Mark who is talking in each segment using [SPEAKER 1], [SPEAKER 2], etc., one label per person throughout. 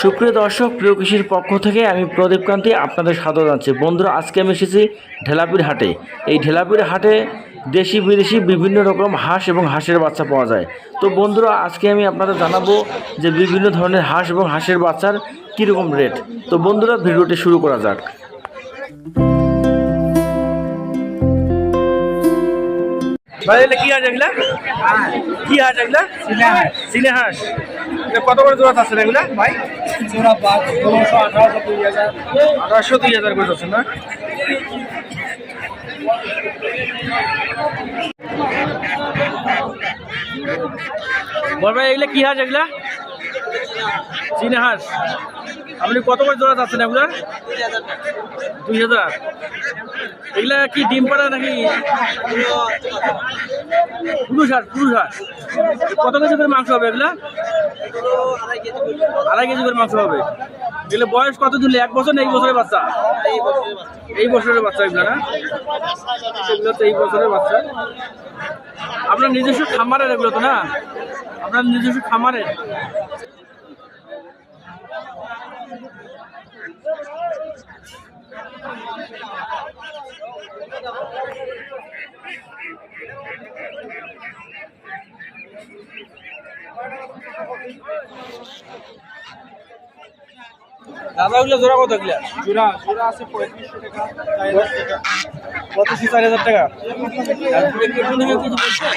[SPEAKER 1] সুপ্রিয় দর্শক প্রিয় কৃষির পক্ষ থেকে আমি প্রদীপ কান্তি আপনাদের স্বাগত জানাচ্ছি। বন্ধুরা আজকে আমি এসেছি ঢেলাপির হাটে। এই ঢেলাপির হাটে দেশি বিদেশি বিভিন্ন রকম হাঁস এবং হাঁসের বাচ্চা পাওয়া যায়। তো বন্ধুরা আজকে আমি আপনাদের জানাব যে বিভিন্ন ধরনের হাঁস এবং হাঁসের বাচ্চার কীরকম রেট। তো বন্ধুরা ভিডিওটি শুরু করা যাক। ভাই কি হাঁস এগুলা? কি হাঁস এগুলা? সিনে হাঁস। কত করে জোড়া আছে এগুলা? ভাই?
[SPEAKER 2] জোড়া পাঁচ ষোলোশো আঠারোশো কুড়ি হাজার।
[SPEAKER 1] আঠারোশো দুই হাজার করে আছে না? বল ভাই এগুলা কি হাঁস এগুলা? চীনা হাঁস। আপনি কত করে জোড়া চাচ্ছেন এগুলা? দুই হাজার। এগুলা কি ডিম পাড়া নাকি? পুরুষ হাঁস পুরুষ হাঁস। কত কেজি করে মাংস হবে এগুলা? আড়াই কেজি করে মাংস হবে। এগুলো বয়স কত দিলে এক বছর না এই বছরের বাচ্চা? এই বছরের বাচ্চা এগুলো না? এগুলো তো এই বছরের বাচ্চা। আপনার নিজস্ব খামারের এগুলো তো না? আপনার নিজস্ব খামারের? দাদা ওগুলো জোড়া কত এগুলো?
[SPEAKER 2] জোড়া জোড়া আছে পঁয়ত্রিশশো টাকা
[SPEAKER 1] পঁচিশ চার হাজার টাকা? বন্ধু কেউ কিছু বলছে?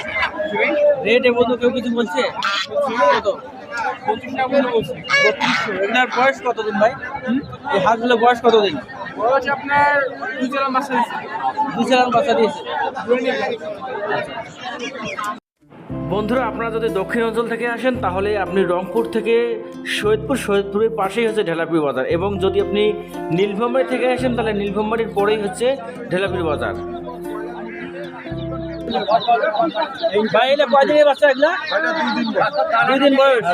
[SPEAKER 1] রেট এ কেউ কিছু বলছে? কত? বত্রিশশো। এগুলার বয়স কতদিন ভাই? এই হাঁসগুলোর বয়স কতদিন?
[SPEAKER 2] বয়স আপনার দুই জোড়া মাছ হয়েছে।
[SPEAKER 1] দুই চালান বাচ্চা দিয়েছে। বন্ধুরা আপনারা যদি দক্ষিণ অঞ্চল থেকে আসেন তাহলে আপনি রংপুর থেকে সৈয়দপুর সৈয়দপুরের পাশেই হচ্ছে ঢেলাপির বাজার। এবং যদি আপনি নীলফামারী থেকে আসেন তাহলে নীলফামারীর পরেই হচ্ছে ঢেলাপির বাজার। ভাই কয়দিনের বাচ্চা এগুলা? দুই দিন বয়স।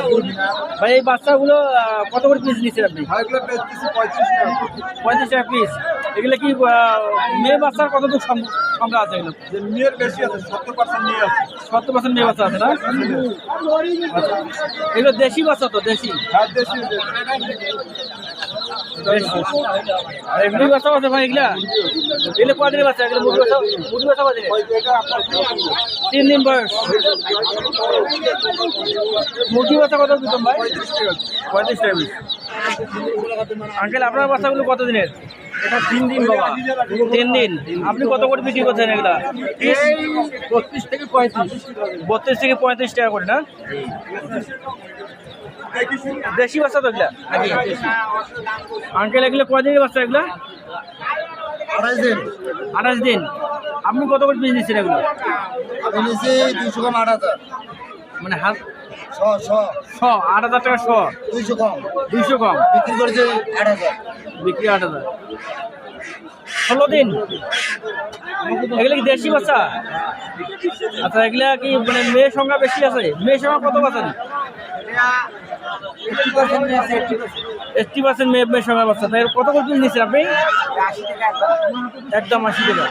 [SPEAKER 1] ভাই এই বাচ্চাগুলো কত করে পিস নিচ্ছেন আপনি?
[SPEAKER 2] পঁয়ত্রিশ টাকা।
[SPEAKER 1] পিস এগুলো কি মেয়ে বাচ্চার কতটুকু সং- সংখ্যা আছে এগুলো?
[SPEAKER 2] যে মেয়ের বেশি আছে সত্তর পার্সেন্ট নিয়ে আছে।
[SPEAKER 1] সত্তর পার্সেন্ট মেয়ে বাচ্চা আছে না? আচ্ছা। এগুলো দেশি বাচ্চা তো দেশি?
[SPEAKER 2] হাত দেশি
[SPEAKER 1] আর এমনি বাচ্চা আছে ভাই এগুলা? এগুলো কদিনের বাচ্চা? এগুলো মুরগি বাচ্চা মুরগি বাচ্চা কদিনের
[SPEAKER 2] এটা আপনার
[SPEAKER 1] তিন দিন বয়স। মুরগি বাচ্চা কত দিতাম ভাই? পঁয়ত্রিশ টাকা আঙ্কেল আপনার বাচ্চাগুলো কত দিনের?
[SPEAKER 2] এটা তিন দিন বাবা।
[SPEAKER 1] তিন দিন। আপনি কত করে বিক্রি করছেন এগুলা?
[SPEAKER 2] বত্রিশ থেকে পঁয়ত্রিশ
[SPEAKER 1] বত্রিশ থেকে পঁয়ত্রিশ টাকা করে না? দেশি বাচ্চা তো এগুলা? আঙ্কেল এগুলো কদিনের বাচ্চা এগুলা?
[SPEAKER 2] আড়াইশ দিন
[SPEAKER 1] আঠাশ দিন। আপনি কত করে পিস নিচ্ছেন এগুলো? মানে হাত শ আট হাজার টাকা শ।
[SPEAKER 2] দুইশো কম।
[SPEAKER 1] দুইশো কম।
[SPEAKER 2] বিক্রি করেছে আট হাজার।
[SPEAKER 1] বিক্রি আট হাজার। ষোলো দিন? এগুলো কি দেশি বাচ্চা? আচ্ছা এগুলা কি মানে মেয়ের সংখ্যা বেশি আছে? মেয়ের সংখ্যা কত পাচ্ছেন এইটটি পার্সেন্ট মেয়ে সংখ্যা বাচ্চা। তাই কত করে নিচ্ছেন আপনি? একদম আশি টাকা।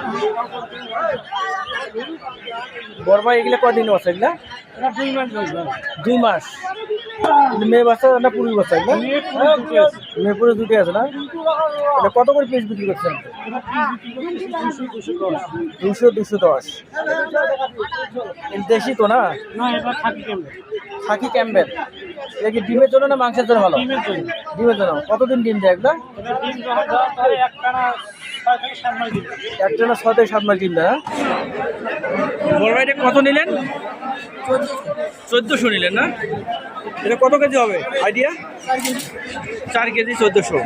[SPEAKER 1] বড় ভাই এগুলো কদিন বাচ্চা এগুলা? দুই মাস মেয়ে বাচ্চা না পুরুষ বাচ্চা মেয়ে পুরুষ দুটোই আছে। না? এটা কত করে পিস বিক্রি করছেন? দুশো দুশো দশ। দেশি তো না? Khaki Campbell. এটা কি ডিমের জন্য না মাংসের জন্য ভালো? ডিমের জন্য। কতদিন ডিম দেয় একটা? একটা না ছয় থেকে সাত মাস ডিম দেয়। হ্যাঁ? কত নিলেন? চোদ্দোশো নিলেন না? এটা কত কেজি হবে? আইডিয়া চার কেজি চোদ্দোশো।